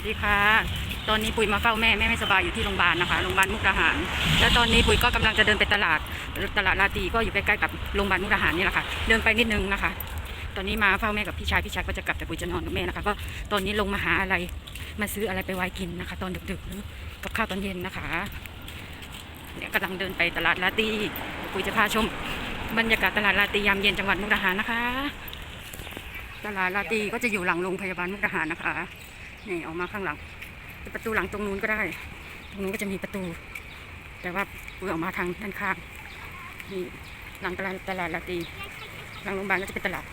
สดีค่ะ ตอนนี้ปุ๋ยมาเฝ้าแม่แม่ไม่สบายอยู่ที่โรงพยาบาลนะคะโรงพยาบาลมุกดาหาร แล้วตอนนี้ปุ๋ยก็กำลังจะเดินไปตลาดตลาดลาตีก็อยู่ใกล้ๆกับโรงพยาบาลมุกดาหารนี่แหละค่ะเดินไปนิดนึงนะคะ ตอนนี้มาเฝ้าแม่กับพี่ชายพี่ชายก็จะกลับแต่ปุ๋ยจะนอนกับแม่นะคะก็ตอนนี้ลงมาหาอะไรมาซื้ออะไรไปไว้กินนะคะ ตอนดึกๆกับข้าวตอนเย็นนะคะเนี่ยกำลังเดินไปตลาดลาตีปุ๋ยจะพาชม บรรยากาศตลาดลาตียามเย็นจังหวัดมุกดาหารนะคะ ตลาดลาตีก็จะอยู่หลังโรงพยาบาลมุกดาหารนะคะ นี่ออกมาข้างหลังประตูหลังตรงนู้นก็ได้ ตรงนู้นก็จะมีประตู แต่ว่าปุ้ยออกมาทางด้านข้างนี่หลังตลาดตลาดลาตีหลังโรงพยาบาลก็จะเป็นตลาด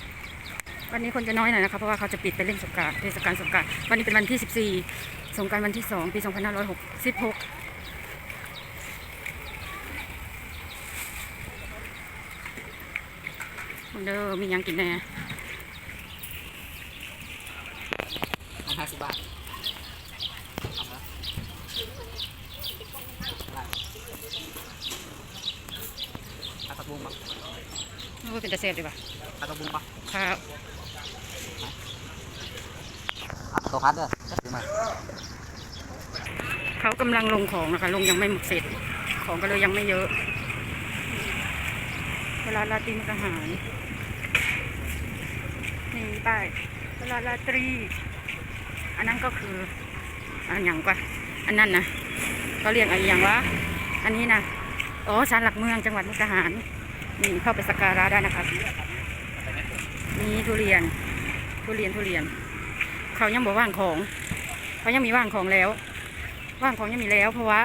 วันนี้คนจะน้อยหน่อยนะคะเพราะว่าเขาจะปิดไปเล่นสงการเทศกาลสงการวันนี้เป็นวันที่ 14 สงการวันที่ 2 ปี 2566เด้อมียังกินแน่ ห้าสิบบาทเอามาเอาผักบุ้งปะโอ้ยเป็นตะเซฟดีป่ะเอาผักบุ้งปะครับอาตัวคัดเด้อถือมาเขากำลังลงของนะคะ ลงยังไม่หมดเสร็จ ของก็เลยยังไม่เยอะ เวลาลาตินอาหารนี่ป้ายเวลาลาตรี อันนั้นก็คืออันอย่างกว่าอันนั้นนะเขาเรียกอะไรอย่างวะอันนี้นะอ๋อศาลหลักเมืองจังหวัดมุกดาหารนี่เข้าไปสักการะได้นะคะมีทุเรียน ทุเรียนทุเรียน เขายังบอกว่างของ เขายังมีว่างของแล้ว ว่างของยังมีแล้ว เพราะว่า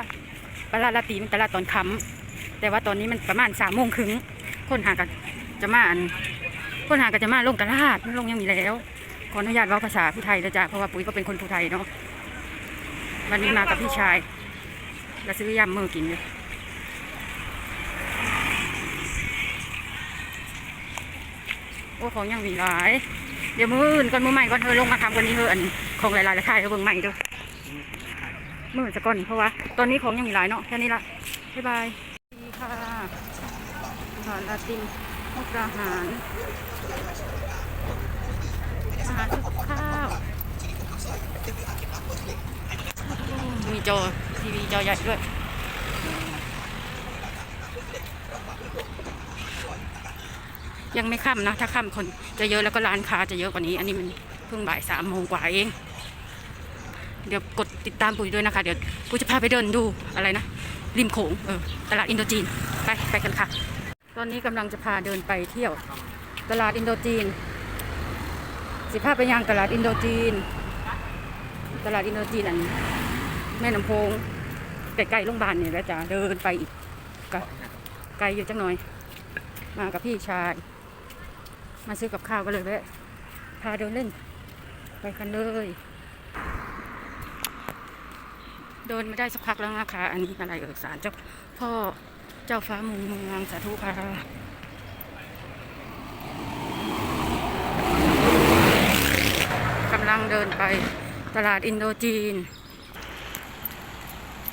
ตลาดลาตีมันตลาดตอนค่ำแต่ว่าตอนนี้มันประมาณสามโมงครึ่งคนหากันจะมาอันคนหากันจะมาลงตลาดมันลงยังมีแล้ว ขออนุญาตว่าภาษาผู้ไทยนะจ๊ะเพราะว่าปุ๋ยก็เป็นคนผู้ไทยเนาะวันนี้มากับพี่ชายแล้วซื้อยำมือกินเลยโอ้ของยังมีหลาย เดี๋ยวมืออื่นก่อนมือใหม่ก่อนเธอลงมาทำกันนี้เธออันของหลายๆราคาเธอเบิ่งใหม่เด้วยมืออื่นจะก่อนเพราะว่า ตอนนี้ของยังมีหลายเนาะแค่นี้ละบ๊ายบายดีค่ะอาหารลาตินมุกดาหาร อาหารกับข้าวมีจอทีวีจอใหญ่ด้วยยังไม่ค่ำนะถ้าค่ำคนจะเยอะแล้วก็ร้านค้าจะเยอะกว่านี้ อันนี้มันเพิ่งบ่ายสามโมงกว่าเอง เดี๋ยวกดติดตามปุ๋ยด้วยนะคะ เดี๋ยวปุ๋ยจะพาไปเดินดูอะไรนะ ริมโขงเออตลาดอินโดจีน ไปไปกันค่ะ ตอนนี้กำลังจะพาเดินไปเที่ยว ตลาดอินโดจีน สิพาพไปยังตลาดอินโดจีน ตลาดอินโดจีนอันแม่น้ำโพงใกล้ๆโรงพยาบาลเนี่ยแล้วจ้ะเดินไปอีกไกลไกลอยู่จังหน่อย มากับพี่ชายมาซื้อกับข้าวก็เลยแวะพาเดินเล่น ไปกันเลย เดินไม่ได้สักพักแล้วนะคะ อันนี้อะไรเอกสารเจ้าพ่อเจ้าฟ้ามุงเมืองสาธุค่ะำลังเดินไปตลาดอินโดจีน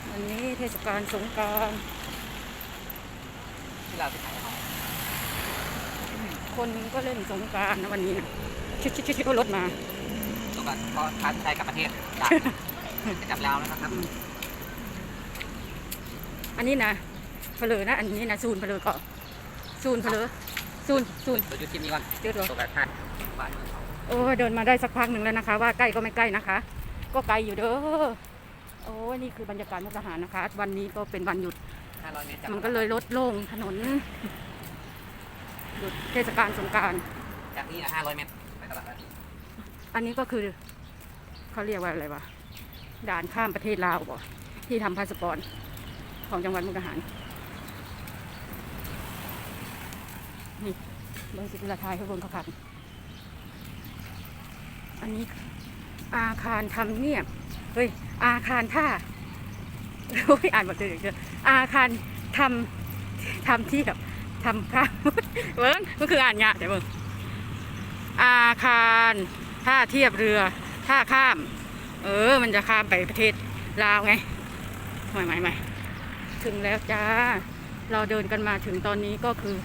วันนี้เทศกาลสงกรารที่เราไปขายเอาคนก็เล่นสงกรารนะวันนี้นะชิดชิดชิดก็รถมาตัวกันก็ทานไทยกับประเทศได้จะจับแล้วนะครับ อันนี้นะเพลอนะ อันนี้นะซูนเพลอก็ซูนเพลอซูนซูนตัวยุทธที่นี่ก่อนเดี๋ยวดูตัวกันทานบาท โอ้ยเดินมาได้สักพักหนึ่งแล้วนะคะ ว่าใกล้ก็ไม่ใกล้นะคะ ก็ไกลอยู่เด้อโอ้ยนี่คือบรรยากาศมุกดาหารนะคะ วันนี้ก็เป็นวันหยุดห้าร้อยเมตรจับมันก็เลยลดโล่งถนนหยุดเทศกาลสงกรารจากนี้ห้าร้อยเมตรไปตลาดนี้อันนี้ก็คือเขาเรียกว่าอะไรวะด่านข้ามประเทศลาวบ่ที่ทำพาสปอร์ตของจังหวัดมุกดาหารนี่เบิ้งสิบลาทายเขาเบิ้งเขาขัน อันนี้อาคารทำเนียบ เฮ้ย อาคารท่าโอ้ยอ่านหมดเลยเจออาคารทำทำเทียบทำข้ามเบิ้งก็คืออ่านเนี่ยเดี๋ยวเบิ้งอาคารท่าเทียบเรือท่าข้าม เออ มันจะข้ามไปประเทศลาวไงไม่ไม่ไม่ถึงแล้วจ้า เราเดินกันมาถึงตอนนี้ก็คือ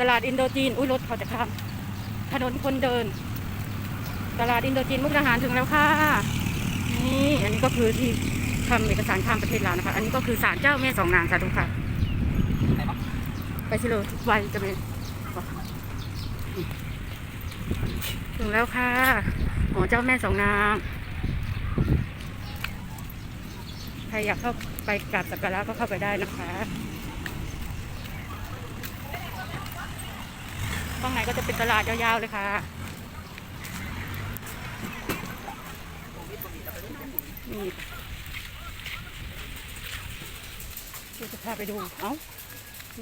ตลาดอินโดจีน อุ้ยรถเขาจะข้าม ถนนคนเดิน ตลาดอินโดจีนมุกดาหารถึงแล้วค่ะ นี่อันนี้ก็คือที่ทำเอกสารข้ามประเทศลาวนะคะ อันนี้ก็คือศาลเจ้าแม่สองนางค่ะทุกค่ะ ไปสิเลยไวจะไปถึงแล้วค่ะหอเจ้าแม่สองนาง ใครอยากเข้าไปกราบสักการะก็เข้าไปได้นะคะข้างในก็จะเป็นตลาดยาวๆเลยค่ะ นี่ค่ะเดี๋ยวจะพาไปดู เอ้า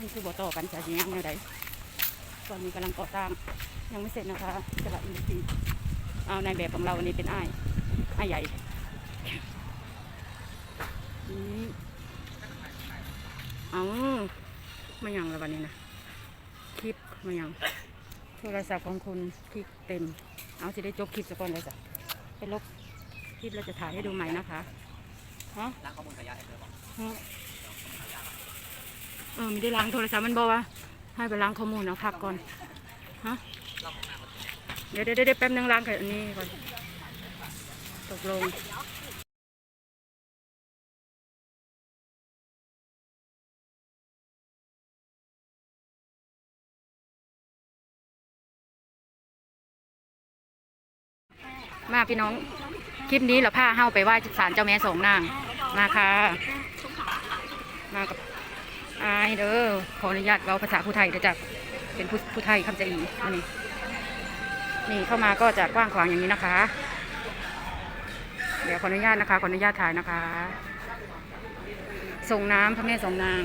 นี่คือบ่อต่อกันจากยังแนวใดตอนนี้กำลังก่อสร้างยังไม่เสร็จนะคะตลาดอินทรีย์เอาในแบบของเราวันนี้เป็นไอ้อ้ใหญ่นี่เอาม่ยังแล้ววันนี้นะ คลิปม่ยัง โทรศัพท์ของคุณคลิปเต็ม เอาจะได้จบคลิปสักก่อนเลยจ้ะไปลบ คลิปเราจะถ่ายให้ดูใหม่นะคะฮะล้างข้อมูลขยะให้เธอบอกเออไม่ได้ล้างโทรศัพท์มันบอกว่า ให้ไปล้างข้อมูลเอาพักก่อนฮะเดี๋ยวเดี๋ยวเดี๋ยวแป๊บนึงล้างกันนี้ก่อนตกลงมาพี่น้อง คลิปนี้เราพาเฮาไปไหว้ศาลเจ้าแม่สองนางมาค่ะมากับอายเด้อขออนุญาตเราภาษาผู้ไทยเดี๋ยวจะเป็นผู้ผู้ไทยคำจะอีอันนี้นี่เข้ามาก็จะกว้างขวางอย่างนี้นะคะ เดี๋ยวขออนุญาตนะคะขออนุญาตถ่ายนะคะ ส่งน้ำพระแม่ส่งนาง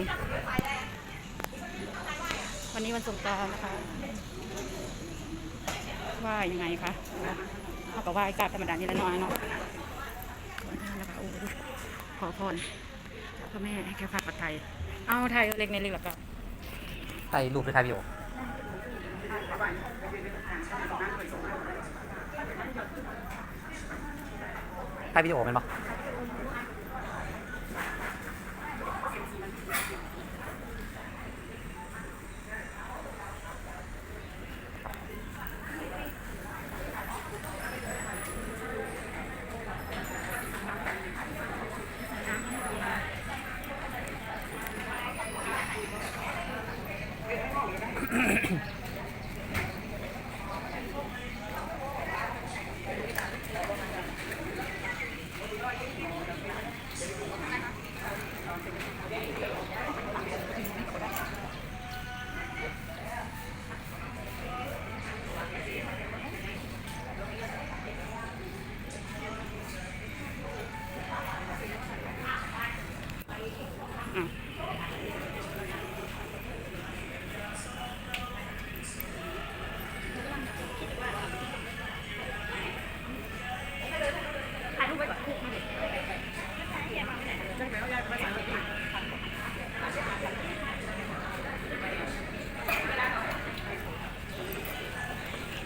วันนี้วันสงกรานต์นะคะ ว่ายังไงคะ เอากับว่าอากาบธรรมดานี่ละน้อยเนาะขออนุญาตนะคะโอ้ขอพรพระแม่ให้แค่ฝากปัดไทย เอาไทยเล็กในเล็กหรอกับไทยรูปหรือถ่ายวิดีโอไทยวิดีโอเป็นปะ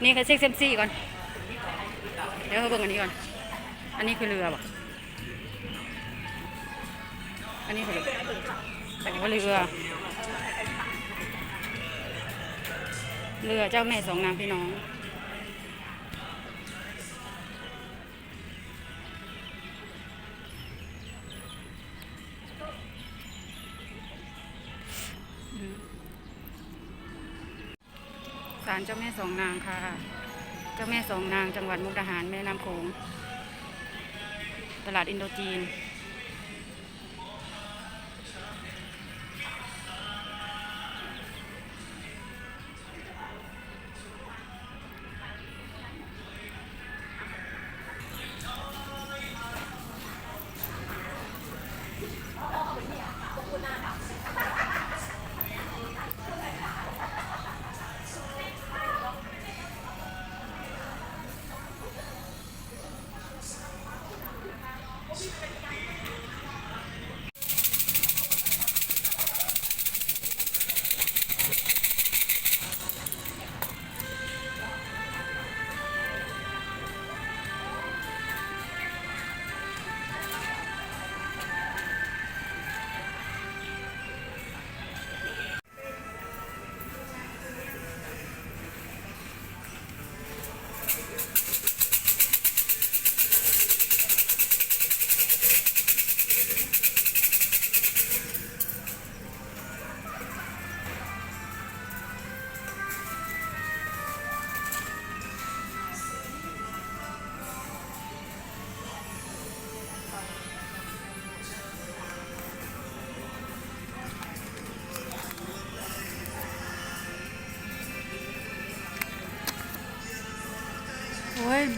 นี่ค่ะเช็คเซมซี่ก่อน เดี๋ยวเขาเบิ่งอันนี้ก่อน อันนี้คือเรือบ่อันนี้คือเรือแต่ว่าเรือ เรือเจ้าแม่สองนางพี่น้อง เจ้าแม่สองนางค่ะ เจ้าแม่สองนางจังหวัดมุกดาหารแม่น้ำโขงตลาดอินโดจีนน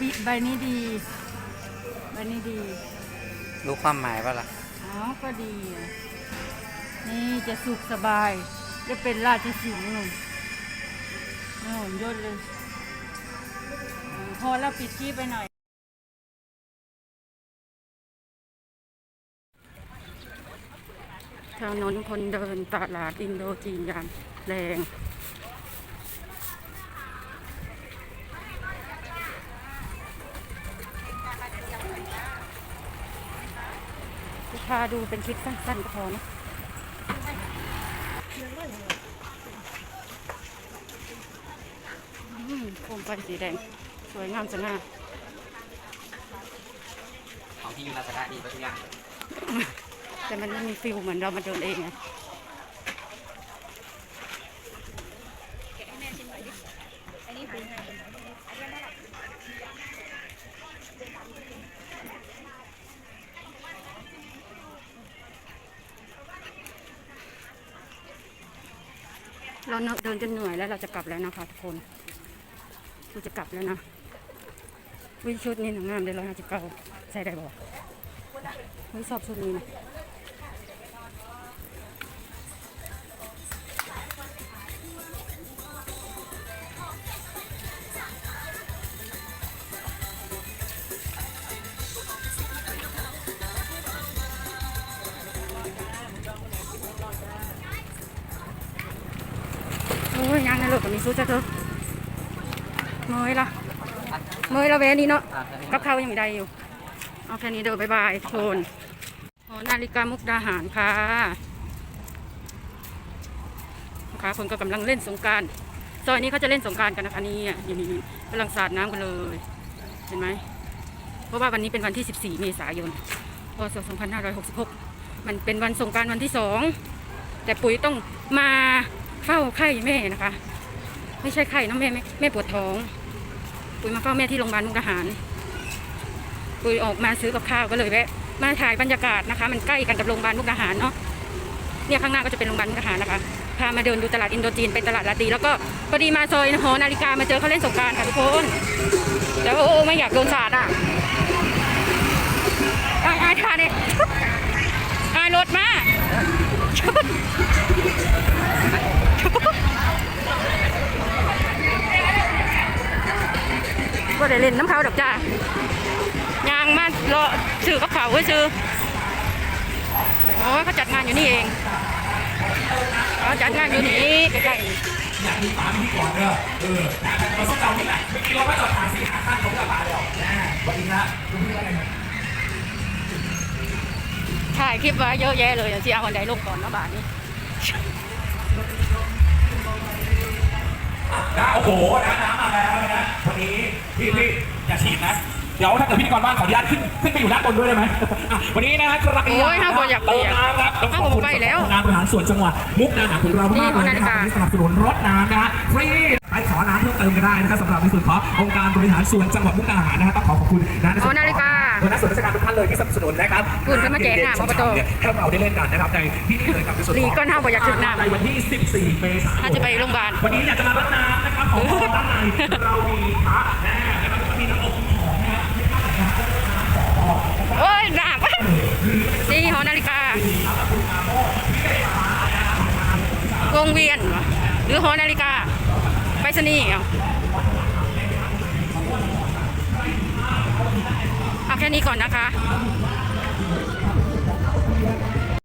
บิใบนี้ดี ใบนี้ดี รู้ความหมายป่ะล่ะ อ๋อ ก็ดีอะนี่จะสุขสบาย จะเป็นราชสิงห์หนุ่มโน่นยศเลยอ่าพอแล้วปิดที่ไปหน่อย ถนนคนเดินตลาดอินโดจีนยามแรงาดูเป็นคลิปสั้นๆก็พอนะอืมโคมไฟสีแดง สวยงามสง่าของที่อยู่ลาซาด้าดีกว่าทุกอย่างแต่มันไม่มีฟิลเหมือนเรามาเดินเองไง เราเดินจนเหนื่อยแล้วเราจะกลับแล้วนะคะทุกคนเราจะกลับแล้วนะวิชุดนี้หนังงามเลยร้อยห้าสิบเก้าใส่ได้บอกไม่ชอบชุดนี้นะ ลูกกับมีซูจ้ะเธอเมยละเมยละเวนี่เนาะกับเขายังไม่ได้อยู่ เอาแค่นี้เด้อบายบายโทนหอนาฬิกามุกดาหารค่ะนะคะคนก็กำลังเล่นสงการซอยนี้เขาจะเล่นสงการกันนะคะนี่อะนี่นี่กำลังสาดน้ำกันเลย เห็นไหมเพราะว่าวันนี้เป็นวันที่ 14 เมษายนพศ2566 มันเป็นวันสงการวันที่สองแต่ปุ๋ยต้องมาเฝ้าไข้แม่นะคะ ไม่ใช่ไข้นะแม่แม่แม่ปวดท้อง ปุ๋ยมาเฝ้าแม่ที่โรงพยาบาลมุกดาหาร ปุ๋ยออกมาซื้อกับข้าวก็เลยแวะมาถ่ายบรรยากาศนะคะ มันใกล้กันกับโรงพยาบาลมุกดาหารเนาะเนี่ยข้างหน้าก็จะเป็นโรงพยาบาลมุกดาหารนะคะพามาเดินดูตลาดอินโดจีนไปตลาดลาตีแล้วก็พอดีมาซอยหอนาฬิกามาเจอเขาเล่นสงการค่ะทุกคนแต่ว่าโอ้ไม่อยากโดนสาดอะอายอายทานเนี่ยอายรถมา ก็ได้เล่นน้ำเขาดอกจ้ายางมารอซื้อกับเขาไว้ซื้อโอ้ยเขาจัดงานอยู่นี่เองเขาจัดงานอยู่นี่ใกล้ๆอยากมีปามีก่อนเด้อเออเราต้องเรานี่แหละไม่คิดว่าจอดทางสีหาข้างของกระบะเลยนะวันนี้นะดูเพื่อะไรถ่ายคลิปไว้เยอะแยะเลยอย่างที่เอาวันใดลงก่อนนะบาทนี้โอ้โหน้ำมาแล้วนะวันนี้ พี่พี่อย่าฉีดนะ เดี๋ยวถ้าเกิดพิธีกรบ้านขออนุญาตขึ้นขึ้นไปอยู่ด้านบนด้วยได้ไหมอะวันนี้นะครับกระโอ้ยห้ามบอกอยากเปีเติยมกน้ำครับต้องขอบห้ามบอกคุณไปแล้ว งานบริหารส่วนจังหวัดมุกดาหารของเรามากเลยนะครับนี่ที่สนับสนุนรถน้ำนะฮะฟรีไปขอน้ำเพิ่มเติมก็ได้นะครับสำหรับในส่วนขององค์การบริหารส่วนจังหวัดมุกดาหารนะฮะต้องขอขอบคุณนะในส่วนอ๋อนาฬิกา เลยที่สนับสนุนนะครับคุณขึ้นมาแจกหน้าอบตให้เราได้เล่นกันนะครับในที่นี่เลยครับในส่วนลีของก้อนห้ามบอกอยากถึงน้ำในวันที่ 14 เมษายนถ้าจะไปโรงพยาบาลวันนี้อยากจะมารับน้ำนะครับของพอด้านในเรามีพระแน่นะครับมีน้ำอบของนะโอ้ยหนักนี่หอนาฬิกาวงเวียนเหรอหรือหอนาฬิกาไปสนีย์เหรอเอา แค่นี้ก่อนนะคะ